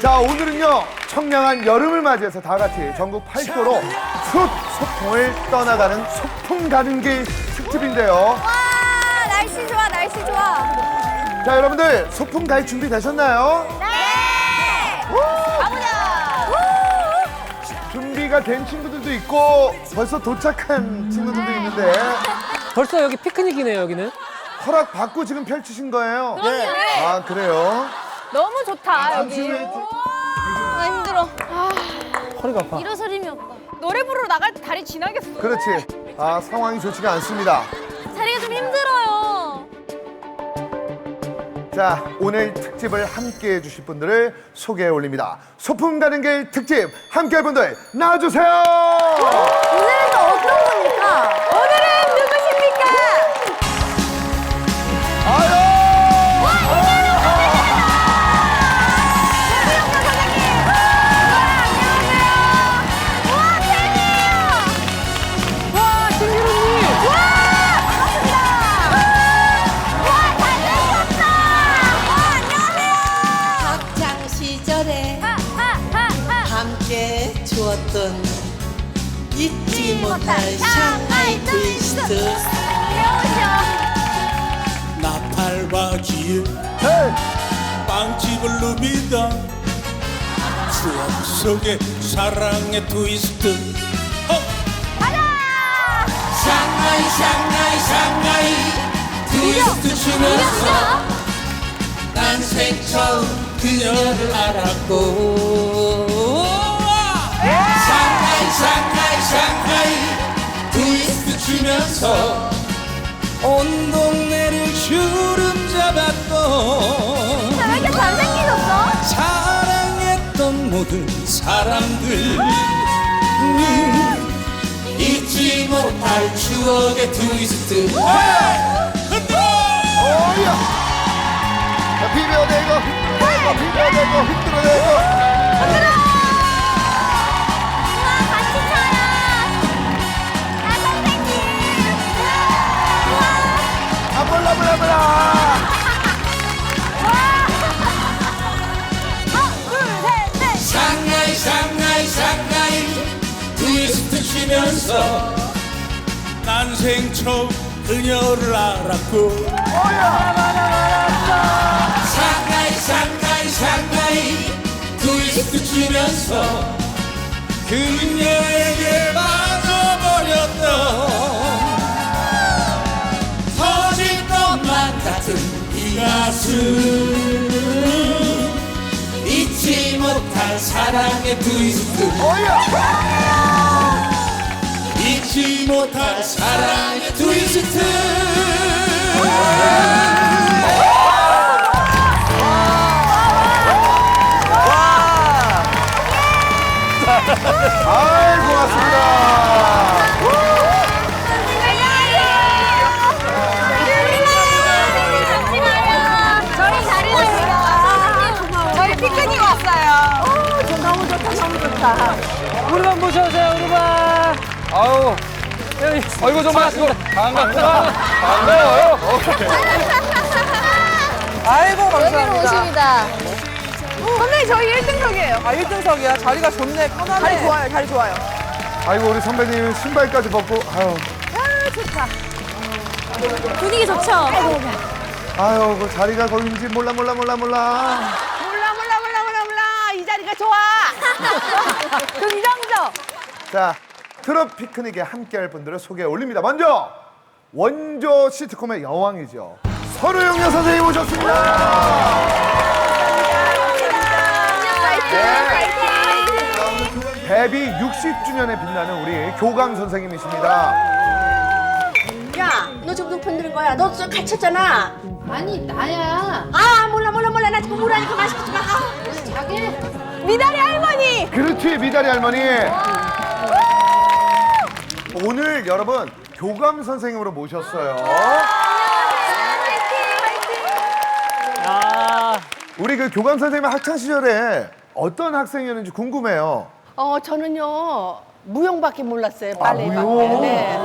자, 오늘은요, 청량한 여름을 맞이해서 다 같이 전국 8도로 숯 소풍을 떠나가는 소풍 가는 길 특집인데요. 와 날씨 좋아 날씨 좋아 자, 여러분들 소풍 갈 준비 되셨나요? 네 가보자 준비가 된 친구들도 있고 벌써 도착한 친구들도 있는데 벌써 여기 피크닉이네요, 여기는. 허락 받고 지금 펼치신 거예요? 네. 아, 그래요? 너무 좋다 잠시 여기 아 힘들어 허리가 아파. 일어서림이 없다 노래 부르러 나갈 때 다리 지나겠어 그렇지. 아, 상황이 좋지가 않습니다. 다리가 좀 힘들어요 자, 오늘 특집을 함께 해 주실 분들을 소개해 올립니다. 소풍 가는 길 특집 함께 할 분들 나와주세요! 시절에 하 하 하 하 함께 추었던 잊지 못할 샹하이 트위스트 귀여우셔 나팔과 헤이! 빵집을 누비다 추억 속에 사랑의 트위스트 어! 가자 샹하이 샹하이 샹하이 트위스트 추면서 난 생 처음 그녀를 알았고. 샹하이 샹하이 샹하이. 트위스트 추면서 온 동네를 주름 잡았고. 왜 이렇게 잘생기셨어? 사랑했던 모든 사람들. 음, 잊지 못할 추억의 트위스트. 흔들어! 오야! 자, 비벼내고, 흔 비벼내고, 흔들어내고. 우와 같이 쳐요 나 선생님 우와 아, 몰라, 몰라, 몰라! 둘셋넷 샹하이 샹하이 샹하이 트위스트 추면서 난 생 처음 그녀를 알았고 샹하이 샹하이 샹하이 트위스트 추면서 그녀에게 빠져버렸던 터질 것만 같은 이 가슴. 잊지 못할 사랑의 트위스트 잊지 못할 사랑의 트위스트 좋다, 좋다. 우리만 모셔오세요, 우리만! 아우. 여기. 아이고, 정말, 이거, 반갑다. 반가워요. 아이고 여기로 감사합니다. 오십니다. 선생님, 저희 1등석이에요. 아 1등석이야. 자리가 좋네. 편하네. 자리 좋아요. 자리 좋아요. 아이고, 우리 선배님 신발까지 벗고, 아유. 분위기 좋죠? 아유, 그 자리가 거긴지 몰라, 몰라, 몰라, 몰라. 몰라 몰라 몰라 몰라 몰라. 이 자리가 좋아. 긍정적. 자, 트롯 피크닉에 함께할 분들을 소개해 올립니다. 먼저 원조 시트콤의 여왕이죠. 서류영녀 선생님 오셨습니다. 데뷔 60주년에 빛나는 우리 교감 선생님이십니다. 야, 너 지금 높은 들은 거야. 너저 갇혔잖아. 아니 나야 아, 몰라 몰라 몰라. 나 지금 우라니까 맛있겠지 마. 아, 자기 미다리 할머니. 그렇지, 미다리 할머니. 오늘 여러분 교감 선생님으로 모셨어요. 아, 우리 그 교감 선생님 학창 시절에 어떤 학생이었는지 궁금해요. 어 저는요 무용밖에 몰랐어요. 아, 발레밖에. 무용? 네.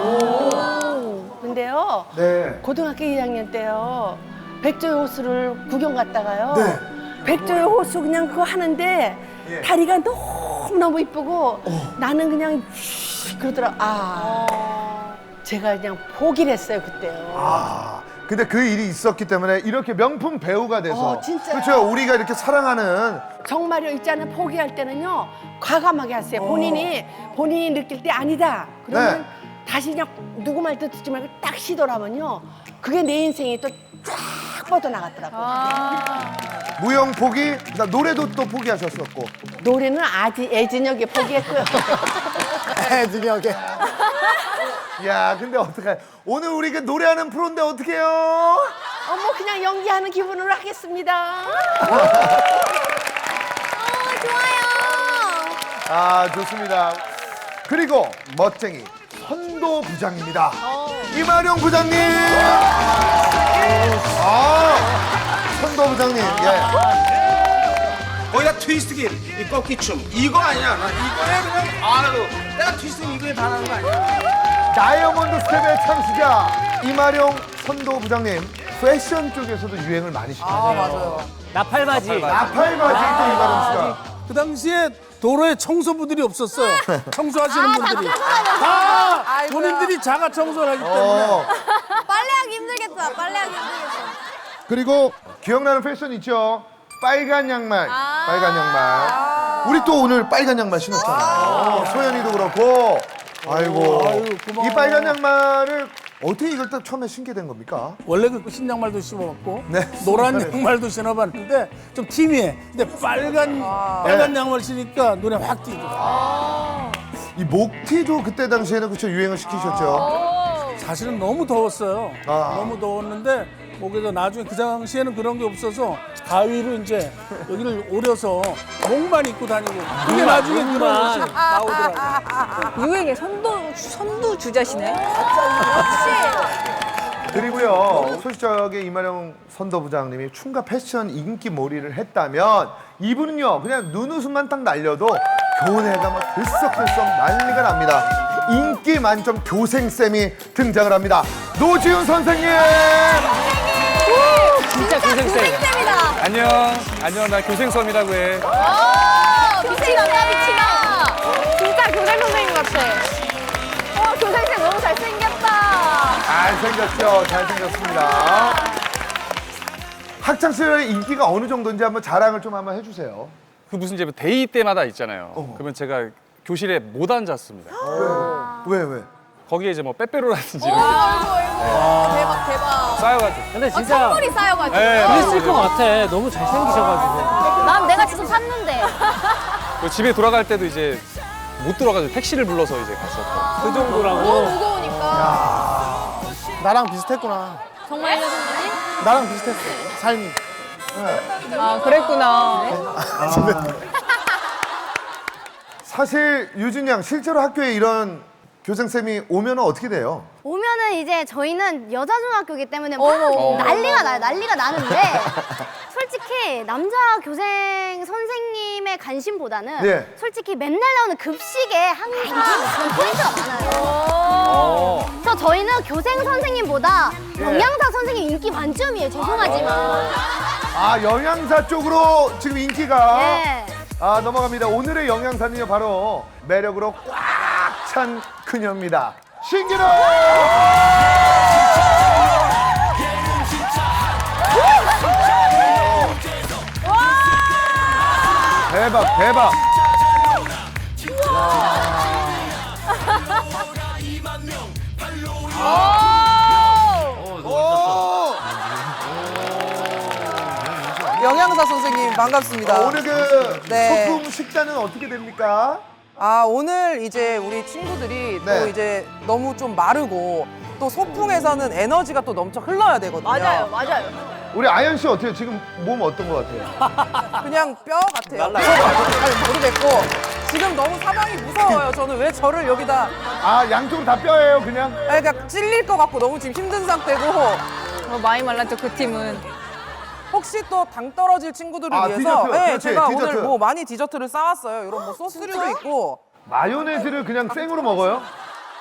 근데요 네. 고등학교 2학년 때요 백조 호수를 구경 갔다가요. 네. 백조의 호수 그냥 그거 하는데 예. 다리가 너무 너무 이쁘고 나는 그냥 휘 그러더라. 아 제가 그냥 포기를 했어요 그때요. 아, 근데 그 일이 있었기 때문에 이렇게 명품 배우가 돼서 어, 진짜요? 그렇죠. 우리가 이렇게 사랑하는 정말요 있잖아요 포기할 때는요 과감하게 하세요. 본인이 본인이 느낄 때 아니다. 그러면 네. 다시 그냥 누구 말도 듣지 말고 딱 시도하면요 그게 내 인생이 또 쫙 뻗어 나갔더라고요. 무용 포기, 그다음 노래도 또 포기하셨었고. 노래는 아직 애진혁이 포기했고요. 애진혁에. 야, 근데 어떡해. 오늘 우리 그 노래하는 프로인데 어떡해요? 어머 그냥 연기하는 기분으로 하겠습니다. 아, 좋습니다. 그리고 멋쟁이 선도 부장입니다. 이마룡 부장님. 아, 선도 부장님. 예. 거기다 트위스트기, 이 꺾기춤 이거 아니야? 나 이거에 그냥 안 해도 내가 트위스트 이거에 반하는 거 아니야? 다이아몬드 스텝의 창시자 이마룡 선도 부장님. 패션 쪽에서도 유행을 많이 시켰어요. 나팔바지. 나팔바지 또 이마룡 씨가. 그 당시에 도로에 청소부들이 없었어요. 청소하시는 분들이 다 본인들이 자가 청소를 하기 때문에 어. 빨래하기 힘들겠다. 빨래하기 힘들겠다. 그리고 기억나는 패션 있죠? 빨간 양말. 빨간 양말. 우리 또 오늘 빨간 양말 신었잖아요. 소연이도 그렇고. 아이고. 아유, 고마워요. 이 빨간 양말을 어떻게 이걸 딱 처음에 신게 된 겁니까? 원래 그 흰 양말도 신어봤고 네, 노란 신발을. 양말도 신어봤는데 좀 팀이해. 근데 빨간 빨간 양말 신으니까 눈에 확 띄죠. 이 목티도 그때 당시에는 그쵸 유행을 시키셨죠. 사실은 너무 더웠어요. 아. 너무 더웠는데 목에서 나중에 그 당시에는 그런 게 없어서 가위로 이제 여기를 오려서 목만 입고 다니고 그게 나중에 그런 것이 나오더라고요. 유행의 선도 선두 주자시네. 그리고요 소시적의 이마령 선도부장님이 충가 패션 인기 몰이를 했다면 이분은요 그냥 눈웃음만 딱 날려도 교내가 막 들썩들썩 난리가 납니다. 인기 만점 교생쌤이 등장을 합니다. 노지훈 선생님! 진짜 교생쌤. 교생쌤이다. 안녕, 안녕, 나 교생수업이라고 해. 오, 미치다, 미치다. 진짜 교생 선생님 같아. 어, 교생쌤 너무 잘생겼다. 잘생겼죠? 잘생겼습니다. 학창시절에 인기가 어느 정도인지 한번 자랑을 좀 한번 해주세요. 그 무슨 이제 데이 때마다 있잖아요. 그러면 제가 교실에 못 앉았습니다. 왜, 왜? 거기에 이제 뭐 빼빼로라든지 어, 아이고, 아이고. 대박, 대박. 쌓여가지고. 근데 어, 진짜 선물이 쌓여가지고. 네, 그랬을 것 같아. 너무 잘생기셔가지고. 난 내가 직접 샀는데. 그 집에 돌아갈 때도 이제 못 들어가지고 택시를 불러서 이제 갔었던. 그 정도라고. 너무 무거우니까. 나랑 비슷했구나. 정말요, 선생님? 나랑 비슷했어. 삶이. 아, 그랬구나. 사실 유진 양 실제로 학교에 이런 교생쌤이 오면 어떻게 돼요? 오면은 이제 저희는 여자 중학교이기 때문에 막 어머. 난리가 나요. 난리가 나는데 솔직히 남자 교생 선생님의 관심보다는 네. 솔직히 맨날 나오는 급식에 항상 포인트가 많아요. 그래서 저희는 교생 선생님보다 영양사 선생님 인기 만점이에요. 죄송하지만. 아 영양사 쪽으로 지금 인기가 예. 아 넘어갑니다. 오늘의 영양사는요 바로 매력으로 꽉 찬 그녀입니다. 신기루. 대박 대박. 오! 영양사 선생님 반갑습니다. 어, 오늘 그 네. 소품 식단은 어떻게 됩니까? 아 오늘 이제 우리 친구들이 네. 또 이제 너무 좀 마르고 또 소풍에서는 에너지가 또 넘쳐 흘러야 되거든요. 맞아요, 맞아요. 우리 아연 씨 어때요? 지금 몸 어떤 것 같아요? 그냥 뼈 같아요. 잘 모르겠고 지금 너무 상황이 무서워요. 저는 왜 저를 여기다 아 양쪽으로 다 뼈예요 그냥? 아니, 그러니까 찔릴 것 같고 너무 지금 힘든 상태고 어, 많이 말랐죠, 그 팀은. 혹시 또 당 떨어질 친구들을 아, 위해서 디저트. 네, 그렇지, 제가 디저트. 오늘 뭐 많이 디저트를 쌓았어요. 이런 뭐 소스류도 있고 마요네즈를 그냥 생으로 먹어요?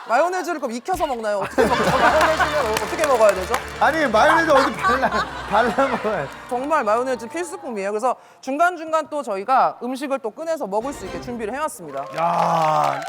마요네즈를 그럼 익혀서 먹나요? 어떻게 먹죠? 마요네즈를 어떻게 먹어야 되죠? 아니 마요네즈 어디 발라 발라 먹어야 정말 마요네즈 필수품이에요. 그래서 중간중간 또 저희가 음식을 또 꺼내서 먹을 수 있게 준비를 해왔습니다. 야